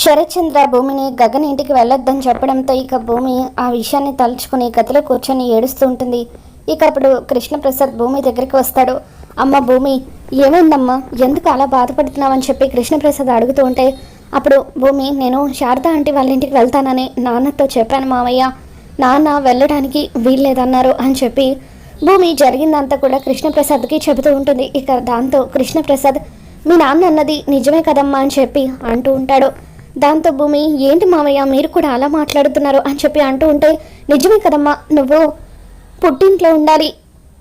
శరత్చంద్ర భూమిని గగన్ ఇంటికి వెళ్ళొద్దని చెప్పడంతో ఇక భూమి ఆ విషయాన్ని తలుచుకుని గదిలో కూర్చొని ఏడుస్తూ ఉంటుంది. ఇక అప్పుడు కృష్ణప్రసాద్ భూమి దగ్గరికి వస్తాడు. అమ్మ భూమి ఏమైందమ్మా? ఎందుకు అలా బాధపడుతున్నావని చెప్పి కృష్ణప్రసాద్ అడుగుతూ ఉంటే అప్పుడు భూమి నేను శారద ఆంటీ వాళ్ళ ఇంటికి వెళ్తానని నాన్నతో చెప్పాను మావయ్య. నాన్న వెళ్ళడానికి వీల్లేదన్నారు అని చెప్పి భూమి జరిగిందంతా కూడా కృష్ణప్రసాద్కి చెబుతూ ఉంటుంది. ఇక దాంతో కృష్ణప్రసాద్ మీ నాన్న అన్నది నిజమే కదమ్మా అని చెప్పి అంటూ ఉంటాడు. దాంతో భూమి ఏంటి మావయ్య మీరు కూడా అలా మాట్లాడుతున్నారు? అని చెప్పి అంటూ ఉంటే నిజమే కదమ్మా నువ్వు పుట్టింట్లో ఉండాలి.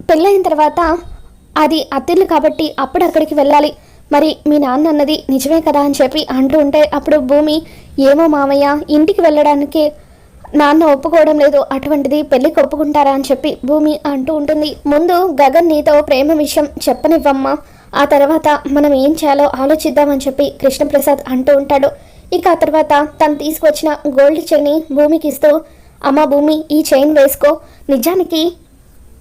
పెళ్ళైన తర్వాత అది అత్తిల్లు కాబట్టి అప్పుడు అక్కడికి వెళ్ళాలి. మరి మీ నాన్న అన్నది నిజమే కదా? అని చెప్పి అంటూ ఉంటే అప్పుడు భూమి ఏమో మామయ్య ఇంటికి వెళ్ళడానికి నాన్న ఒప్పుకోవడం లేదు. అటువంటిది పెళ్ళికి ఒప్పుకుంటారా? అని చెప్పి భూమి అంటూ ఉంటుంది. ముందు గగన్ నీతో ప్రేమ విషయం చెప్పనివ్వమ్మా. ఆ తర్వాత మనం ఏం చేయాలో ఆలోచిద్దామని చెప్పి కృష్ణప్రసాద్ అంటూ ఉంటాడు. ఇక ఆ తర్వాత తను తీసుకొచ్చిన గోల్డ్ చైన్ని భూమికి ఇస్తూ అమ్మ భూమి ఈ చైన్ వేసుకో. నిజానికి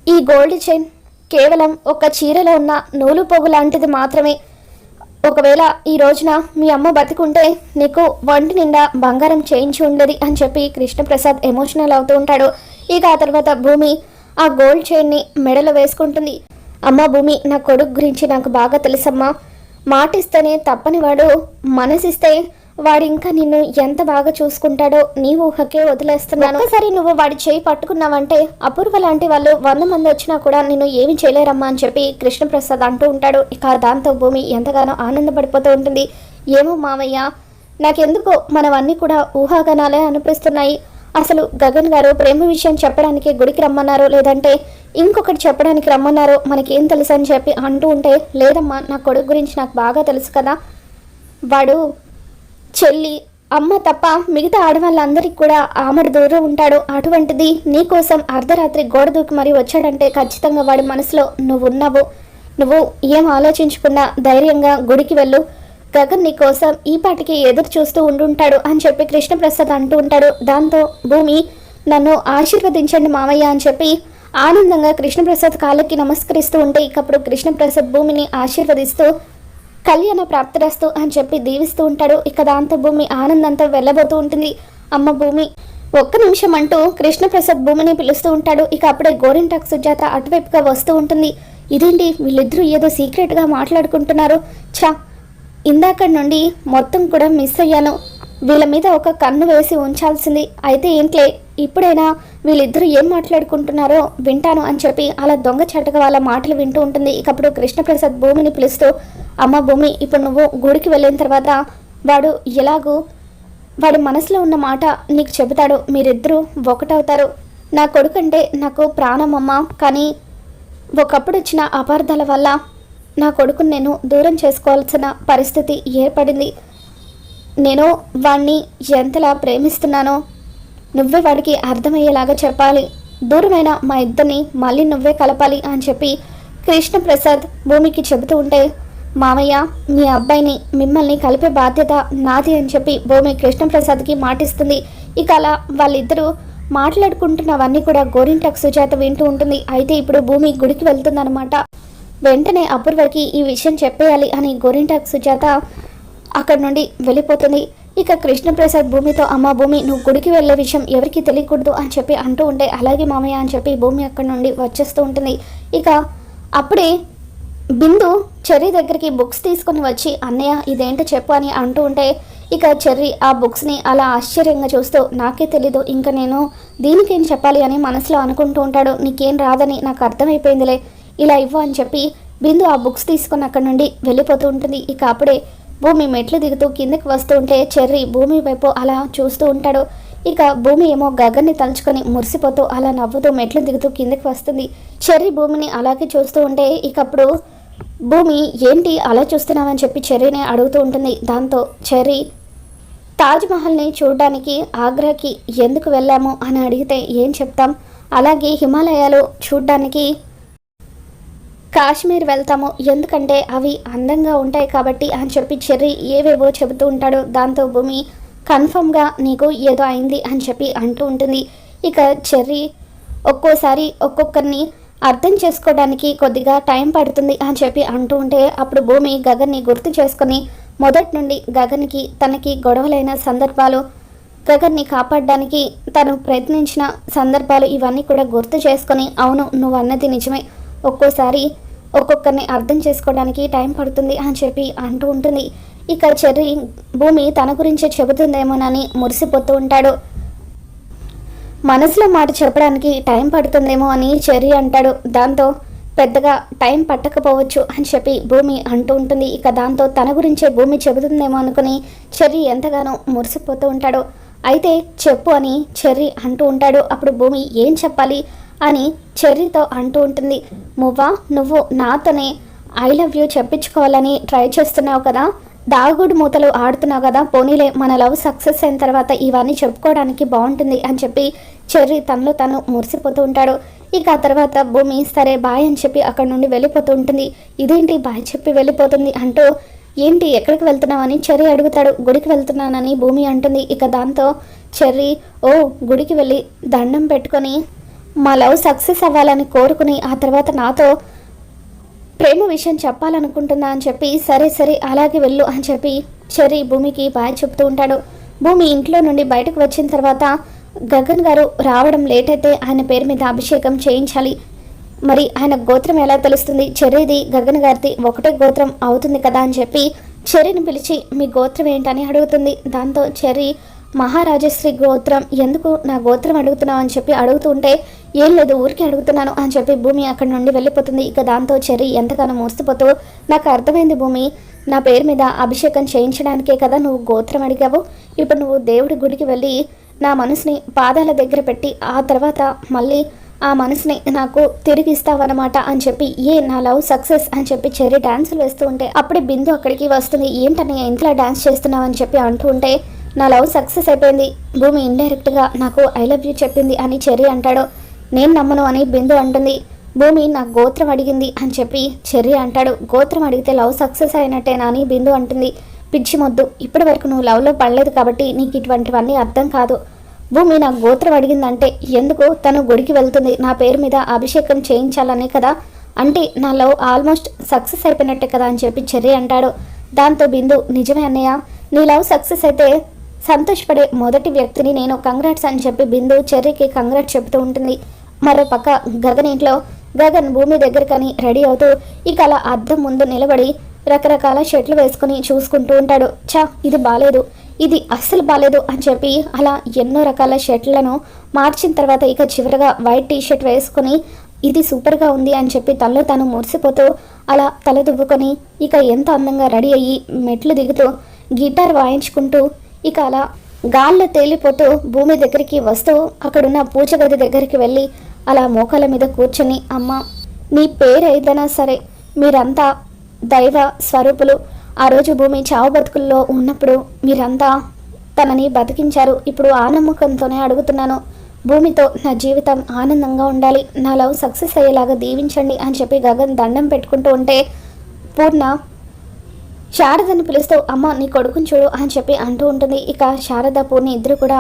ఈ గోల్డ్ చైన్ కేవలం ఒక చీరలో ఉన్న నూలు పొగు లాంటిది మాత్రమే. ఒకవేళ ఈ రోజున మీ అమ్మ బతికుంటే నీకు వంటి నిండా బంగారం చేయించి ఉండేది అని చెప్పి కృష్ణప్రసాద్ ఎమోషనల్ అవుతూ ఉంటాడు. ఇక ఆ తర్వాత భూమి ఆ గోల్డ్ చైన్ని మెడలో వేసుకుంటుంది. అమ్మ భూమి నా కొడుకు గురించి నాకు బాగా తెలుసమ్మా. మాటిస్తేనే తప్పని వాడు మనసిస్తే వాడింకా నిన్ను ఎంత బాగా చూసుకుంటాడో నీ ఊహకే వదిలేస్తున్నాను. ఒకసారి నువ్వు వాడి చేయి పట్టుకున్నావంటే అపూర్వ లాంటి వాళ్ళు వంద మంది వచ్చినా కూడా నిన్ను ఏమి చేయలేరమ్మా అని చెప్పి కృష్ణప్రసాద్ అంటూ ఉంటాడు. ఇక దాంతో భూమి ఎంతగానో ఆనందపడిపోతూ ఉంటుంది. ఏమో మామయ్య నాకెందుకో మనవన్నీ కూడా ఊహాగానాలే అనిపిస్తున్నాయి. అసలు గగన్ గారు ప్రేమ విషయం చెప్పడానికి గుడికి రమ్మన్నారో లేదంటే ఇంకొకటి చెప్పడానికి రమ్మన్నారో మనకేం తెలుసు అని చెప్పి అంటూ ఉంటే లేదమ్మా నా కొడుకు గురించి నాకు బాగా తెలుసు కదా. వాడు చెల్లి అమ్మ తప్ప మిగతా ఆడవాళ్ళందరికీ కూడా ఆమెడు దూరం ఉంటాడు. అటువంటిది నీకోసం అర్ధరాత్రి గోడ దూకి మరీ వచ్చాడంటే ఖచ్చితంగా వాడి మనసులో నువ్వు ఉన్నావు. నువ్వు ఏం ఆలోచించకుండా ధైర్యంగా గుడికి వెళ్ళు. గగన్ నీ కోసం ఈ పాటికి ఎదురు చూస్తూ ఉండుంటాడు అని చెప్పి కృష్ణప్రసాద్ అంటూ ఉంటాడు. దాంతో భూమి నన్ను ఆశీర్వదించండి మామయ్య అని చెప్పి ఆనందంగా కృష్ణప్రసాద్ కాళ్ళకి నమస్కరిస్తూ ఉంటే ఇకప్పుడు కృష్ణప్రసాద్ భూమిని ఆశీర్వదిస్తూ కళ్యాణ ప్రాప్తిరస్తు అని చెప్పి దీవిస్తూ ఉంటాడు. ఇక దాంతో భూమి ఆనందంతో వెళ్ళబోతూ ఉంటుంది. అమ్మ భూమి ఒక్క నిమిషం అంటూ కృష్ణప్రసాద్ భూమిని పిలుస్తూ ఉంటాడు. ఇక అప్పుడే గోరింటాక్ సుజాత అటువైపుగా వస్తూ ఉంటుంది. ఇదేంటి? వీళ్ళిద్దరూ ఏదో సీక్రెట్గా మాట్లాడుకుంటున్నారు. ఛా! ఇందాక నుండి మొత్తం కూడా మిస్ అయ్యాను. వీళ్ళ మీద ఒక కన్ను వేసి ఉంచాల్సింది. అయితే ఏంట్లే ఇప్పుడైనా వీళ్ళిద్దరూ ఏం మాట్లాడుకుంటున్నారో వింటాను అని చెప్పి అలా దొంగ చాటుగా వాళ్ళ మాటలు వింటూ ఉంటుంది. ఇకప్పుడు కృష్ణప్రసాద్ భూమిని పిలుస్తూ అమ్మ భూమి ఇప్పుడు నువ్వు గుడికి వెళ్ళిన తర్వాత వాడు ఎలాగూ వాడి మనసులో ఉన్న మాట నీకు చెబుతాడు. మీరిద్దరూ ఒకటవుతారు. నా కొడుకంటే నాకు ప్రాణం అమ్మ. కానీ ఒకప్పుడు వచ్చిన అపార్థాల వల్ల నా కొడుకుని నేను దూరం చేసుకోవాల్సిన పరిస్థితి ఏర్పడింది. నేను వాణ్ణి ఎంతలా ప్రేమిస్తున్నానో నువ్వే వాడికి అర్థమయ్యేలాగా చెప్పాలి. దూరమైన మా ఇద్దరిని మళ్ళీ నువ్వే కలపాలి అని చెప్పి కృష్ణప్రసాద్ భూమికి చెబుతూ ఉంటే మామయ్య మీ అబ్బాయిని మిమ్మల్ని కలిపే బాధ్యత నాది అని చెప్పి భూమి కృష్ణప్రసాద్కి మాటిస్తుంది. ఇక అలా వాళ్ళిద్దరూ మాట్లాడుకుంటున్నవన్నీ కూడా గోరింటాక్ సుజాత వింటూ ఉంటుంది. అయితే ఇప్పుడు భూమి గుడికి వెళ్తుందనమాట వెంటనే అపూర్వకి ఈ విషయం చెప్పేయాలి అని గోరింటాక్ సుజాత అక్కడి నుండి వెళ్ళిపోతుంది. ఇక కృష్ణప్రసాద్ భూమితో అమ్మ భూమి నువ్వు గుడికి వెళ్ళే విషయం ఎవరికి తెలియకూడదు అని చెప్పి అంటూ ఉంటే అలాగే మామయ్య అని చెప్పి భూమి అక్కడి నుండి వచ్చేస్తూ ఉంటుంది. ఇక అప్పుడే బిందు చెర్రీ దగ్గరికి బుక్స్ తీసుకొని వచ్చి అన్నయ్య ఇదేంటో చెప్పు అని అంటూ ఉంటే ఇక చెర్రీ ఆ బుక్స్ని అలా ఆశ్చర్యంగా చూస్తూ నాకే తెలీదు ఇంకా నేను దీనికేం చెప్పాలి అని మనసులో అనుకుంటూ ఉంటాడు. నీకేం రాదని నాకు అర్థమైపోయిందిలే ఇలా ఇవ్వు అని చెప్పి బిందు ఆ బుక్స్ తీసుకొని అక్కడ నుండి వెళ్ళిపోతూ ఉంటుంది. ఇక అప్పుడే భూమి మెట్లు దిగుతూ కిందకి వస్తూ ఉంటే చెర్రీ భూమి వైపు అలా చూస్తూ ఉంటాడు. ఇక భూమి ఏమో గగన్ని తలుచుకొని మురిసిపోతూ అలా నవ్వుతూ మెట్లు దిగుతూ కిందకి వస్తుంది. చెర్రీ భూమిని అలాగే చూస్తూ ఉంటే ఇక అప్పుడు భూమి ఏంటి అలా చూస్తున్నావని చెప్పి చెర్రీని అడుగుతూ ఉంటుంది. దాంతో చెర్రీ తాజ్మహల్ని చూడడానికి ఆగ్రాకి ఎందుకు వెళ్ళాము? అని అడిగితే ఏం చెప్తాం? అలాగే హిమాలయాలు చూడడానికి కాశ్మీర్ వెళ్తాము. ఎందుకంటే అవి అందంగా ఉంటాయి కాబట్టి అని చెప్పి చెర్రీ ఏవేవో చెబుతూ ఉంటాడు. దాంతో భూమి కన్ఫర్మ్గా నీకు ఏదో అయింది అని చెప్పి అంటూ ఉంటుంది. ఇక చెర్రీ ఒక్కోసారి ఒక్కొక్కరిని అర్థం చేసుకోవడానికి కొద్దిగా టైం పడుతుంది అని చెప్పి అంటూ ఉంటే అప్పుడు భూమి గగన్ని గుర్తు చేసుకొని మొదటి నుండి గగన్కి తనకి గొడవలైన సందర్భాలు గగన్ని కాపాడడానికి తను ప్రయత్నించిన సందర్భాలు ఇవన్నీ కూడా గుర్తు చేసుకొని అవును నువ్వు అన్నది నిజమే. ఒక్కోసారి ఒక్కొక్కరిని అర్థం చేసుకోవడానికి టైం పడుతుంది అని చెప్పి అంటూ ఉంటుంది. ఇక చెర్రి భూమి తన గురించే చెబుతుందేమోనని మురిసిపోతూ ఉంటాడు. మనసులో మాట చెప్పడానికి టైం పడుతుందేమో అని చెర్రి అంటాడు. దాంతో పెద్దగా టైం పట్టకపోవచ్చు అని చెప్పి భూమి అంటూ ఉంటుంది. ఇక దాంతో తన గురించే భూమి చెబుతుందేమో అనుకుని చెర్రి ఎంతగానో మురిసిపోతూ ఉంటాడు. అయితే చెప్పు అని చెర్రి అంటూ ఉంటాడు. అప్పుడు భూమి ఏం చెప్పాలి? అని చెర్రీతో అంటూ ఉంటుంది. మువ్వా నువ్వు నాతోనే ఐ లవ్ యూ చెప్పించుకోవాలని ట్రై చేస్తున్నావు కదా? దాగుడు మూతలు ఆడుతున్నావు కదా? పోనీలే మన లవ్ సక్సెస్ అయిన తర్వాత ఇవన్నీ చెప్పుకోవడానికి బాగుంటుంది అని చెప్పి చెర్రీ తనలో తను మురిసిపోతూ ఉంటాడు. ఇక ఆ తర్వాత భూమి సరే బాయ్ అని చెప్పి అక్కడ నుండి వెళ్ళిపోతూ ఉంటుంది. ఇదేంటి బాయ్ చెప్పి వెళ్ళిపోతుంది అంటూ ఏంటి ఎక్కడికి వెళ్తున్నావని? చెర్రీ అడుగుతాడు. గుడికి వెళ్తున్నానని భూమి అంటుంది. ఇక దాంతో చెర్రి ఓ గుడికి వెళ్ళి దండం పెట్టుకొని మా లవ్ సక్సెస్ అవ్వాలని కోరుకుని ఆ తర్వాత నాతో ప్రేమ విషయం చెప్పాలనుకుంటున్నా అని చెప్పి సరే సరే అలాగే వెళ్ళు అని చెప్పి చెర్రి భూమికి బాయ్ చెప్తూ ఉంటాడు. భూమి ఇంట్లో నుండి బయటకు వచ్చిన తర్వాత గగన్ గారు రావడం లేట్ అయితే ఆయన పేరు మీద అభిషేకం చేయించాలి. మరి ఆయన గోత్రం ఎలా తెలుస్తుంది? చెర్రీది గగన్ గారిది ఒకటే గోత్రం అవుతుంది కదా అని చెప్పి చెర్రీని పిలిచి మీ గోత్రం ఏంటని అడుగుతుంది. దాంతో చెర్రీ మహారాజశ్రీ గోత్రం ఎందుకు నా గోత్రం అడుగుతున్నావు? అని చెప్పి అడుగుతుంటే ఏం లేదు ఊరికి అడుగుతున్నాను అని చెప్పి భూమి అక్కడి నుండి వెళ్ళిపోతుంది. ఇక దాంతో చెర్రీ ఎంతగానో మోస్తుపోతూ నాకు అర్థమైంది భూమి నా పేరు మీద అభిషేకం చేయించడానికే కదా నువ్వు గోత్రం అడిగావు. ఇప్పుడు నువ్వు దేవుడి గుడికి వెళ్ళి నా మనసుని పాదాల దగ్గర పెట్టి ఆ తర్వాత మళ్ళీ ఆ మనసుని నాకు తిరిగి ఇస్తావన్నమాట అని చెప్పి ఏ నా లవ్ సక్సెస్ అని చెప్పి చెరి డాన్సులు వేస్తూ ఉంటే అప్పుడే బిందు అక్కడికి వస్తుంది. ఏంటని ఇంట్లో డాన్స్ చేస్తున్నావు? అని చెప్పి అంటూ ఉంటే నా లవ్ సక్సెస్ అయిపోయింది. భూమి ఇండైరెక్ట్గా నాకు ఐ లవ్ యూ చెప్పింది అని చెర్రీ అంటాడు. నేను నమ్మను అని బిందు అంటుంది. భూమి నా గోత్రం అడిగింది అని చెప్పి చెర్రీ అంటాడు. గోత్రం అడిగితే లవ్ సక్సెస్ అయినట్టేనా అని బిందు అంటుంది. పిచ్చి మొద్దు. ఇప్పటి వరకు నువ్వు లవ్లో పడలేదు కాబట్టి నీకు ఇటువంటివన్నీ అర్థం కాదు. భూమి నా గోత్రం అడిగిందంటే ఎందుకు తను గుడికి వెళ్తుంది? నా పేరు మీద అభిషేకం చేయించాలనే కదా? అంటే నా లవ్ ఆల్మోస్ట్ సక్సెస్ అయిపోయినట్టే కదా అని చెప్పి చెర్రీ అంటాడు. దాంతో బిందు నిజమే అన్నయ్య. నీ లవ్ సక్సెస్ అయితే సంతోషపడే మొదటి వ్యక్తిని నేను కంగ్రాట్స్ అని చెప్పి బిందు చెర్రీకి కంగ్రాట్స్ చెబుతూ ఉంటుంది. మరో పక్క గగన్ ఇంట్లో గగన్ భూమి దగ్గరకని రెడీ అవుతూ ఇక అలా అద్దం ముందు నిలబడి రకరకాల షర్ట్లు వేసుకుని చూసుకుంటూ ఉంటాడు. చా ఇది బాలేదు. ఇది అస్సలు బాలేదు అని చెప్పి అలా ఎన్నో రకాల షర్ట్లను మార్చిన తర్వాత ఇక చివరిగా వైట్ టీ షర్ట్ వేసుకొని ఇది సూపర్గా ఉంది అని చెప్పి తనలో తాను మురిసిపోతూ అలా తల దువ్వుకొని ఇక ఎంత అందంగా రెడీ అయ్యి మెట్లు దిగుతూ గిటార్ వాయించుకుంటూ ఇక అలా గాల్లో తేలిపోతూ భూమి దగ్గరికి వస్తూ అక్కడున్న పూజ గది దగ్గరికి వెళ్ళి అలా మోకాల మీద కూర్చొని అమ్మ నీ పేరు ఏదైనా సరే మీరంతా దైవ స్వరూపులు. ఆ రోజు భూమి చావు బతుకుల్లో ఉన్నప్పుడు మీరంతా తనని బతికించారు. ఇప్పుడు ఆ నమ్మకంతోనే అడుగుతున్నాను. భూమితో నా జీవితం ఆనందంగా ఉండాలి. నా లవ్ సక్సెస్ అయ్యేలాగా దీవించండి అని చెప్పి గగన్ దండం పెట్టుకుంటూ ఉంటే పూర్ణ శారదని పిలుస్తూ అమ్మ నీ కొడుకుని చూడు అని చెప్పి అంటూ ఉంటుంది. ఇక శారద పూర్ణి ఇద్దరు కూడా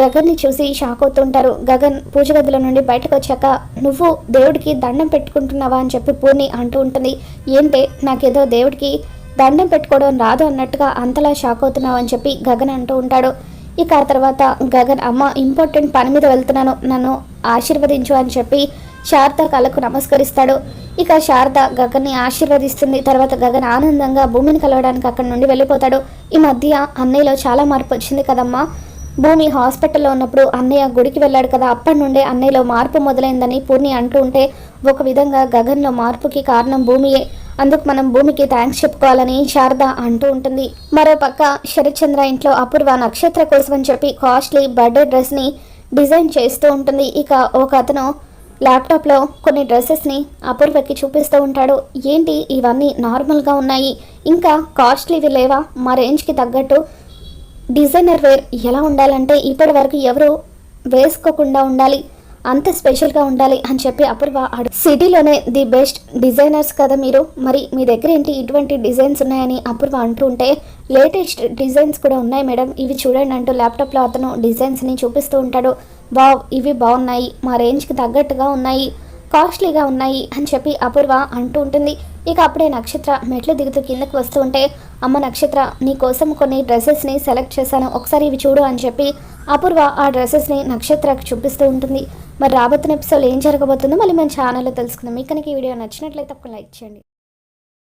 గగన్ని చూసి షాక్ అవుతుంటారు. గగన్ పూజ గదిలో నుండి బయటకు వచ్చాక నువ్వు దేవుడికి దండం పెట్టుకుంటున్నావా? అని చెప్పి పూర్ణి అంటూ ఉంటుంది. ఏంటే నాకేదో దేవుడికి దండం పెట్టుకోవడం రాదు అన్నట్టుగా అంతలా షాక్ అవుతున్నావు అని చెప్పి గగన్ అంటూ ఉంటాడు. ఇక ఆ తర్వాత గగన్ అమ్మ ఇంపార్టెంట్ పని మీద వెళ్తున్నాను. నన్ను ఆశీర్వదించు అని చెప్పి శారద కళ్ళకు నమస్కరిస్తాడు. ఇక శారద గగన్ని ఆశీర్వదిస్తుంది. తర్వాత గగన్ ఆనందంగా భూమిని కలవడానికి అక్కడి నుండి వెళ్ళిపోతాడు. ఈ మధ్య అన్నయ్యలో చాలా మార్పు వచ్చింది కదమ్మా. భూమి హాస్పిటల్లో ఉన్నప్పుడు అన్నయ్య గుడికి వెళ్ళాడు కదా. అప్పటి నుండే అన్నయ్యలో మార్పు మొదలైందని పూర్ణి అంటూ ఉంటే ఒక విధంగా గగన్లో మార్పుకి కారణం భూమియే. అందుకు మనం భూమికి థ్యాంక్స్ చెప్పుకోవాలని శారద అంటూ ఉంటుంది. మరోపక్క శరత్చంద్ర ఇంట్లో అపూర్వ నక్షత్ర కోసం అని చెప్పి కాస్ట్లీ బర్త్డే డ్రెస్ని డిజైన్ చేస్తూ ఉంటుంది. ఇక ఒక అతను ల్యాప్టాప్లో కొన్ని డ్రెస్సెస్ని అపూర్వకి చూపిస్తూ ఉంటాడు. ఏంటి? ఇవన్నీ నార్మల్గా ఉన్నాయి. ఇంకా కాస్ట్లీవి లేవా? మా రేంజ్కి తగ్గట్టు డిజైనర్ వేర్ ఎలా ఉండాలంటే ఇప్పటి వరకు ఎవరు వేసుకోకుండా ఉండాలి. అంత స్పెషల్గా ఉండాలి అని చెప్పి అపూర్వ అడు సిటీలోనే ది బెస్ట్ డిజైనర్స్ కదా మీరు. మరి మీ దగ్గర ఏంటి ఇటువంటి డిజైన్స్ ఉన్నాయని అపూర్వ అంటూ ఉంటే లేటెస్ట్ డిజైన్స్ కూడా ఉన్నాయి మేడం. ఇవి చూడండి అంటూ ల్యాప్టాప్లో అతను డిజైన్స్ని చూపిస్తూ ఉంటాడు. వావ్ ఇవి బాగున్నాయి. మా రేంజ్కి తగ్గట్టుగా ఉన్నాయి. కాస్ట్లీగా ఉన్నాయి అని చెప్పి అపూర్వ అంటూ ఉంటుంది. ఇక అప్పుడే నక్షత్ర మెట్లు దిగుతూ కిందకు వస్తూ ఉంటే అమ్మ నక్షత్ర నీ కోసం కొన్ని డ్రెస్సెస్ని సెలెక్ట్ చేశాను. ఒకసారి ఇవి చూడు అని చెప్పి అపూర్వ ఆ డ్రెస్సెస్ని నక్షత్రకు చూపిస్తూ ఉంటుంది. మరి రాబోతున్న ఎపిసోడ్ ఏం జరగబోతుందో మళ్ళీ మన ఛానల్లో తెలుసుకుందాం. మీకు కనుక ఈ వీడియో నచ్చినట్లయితే ఒక లైక్ చేయండి.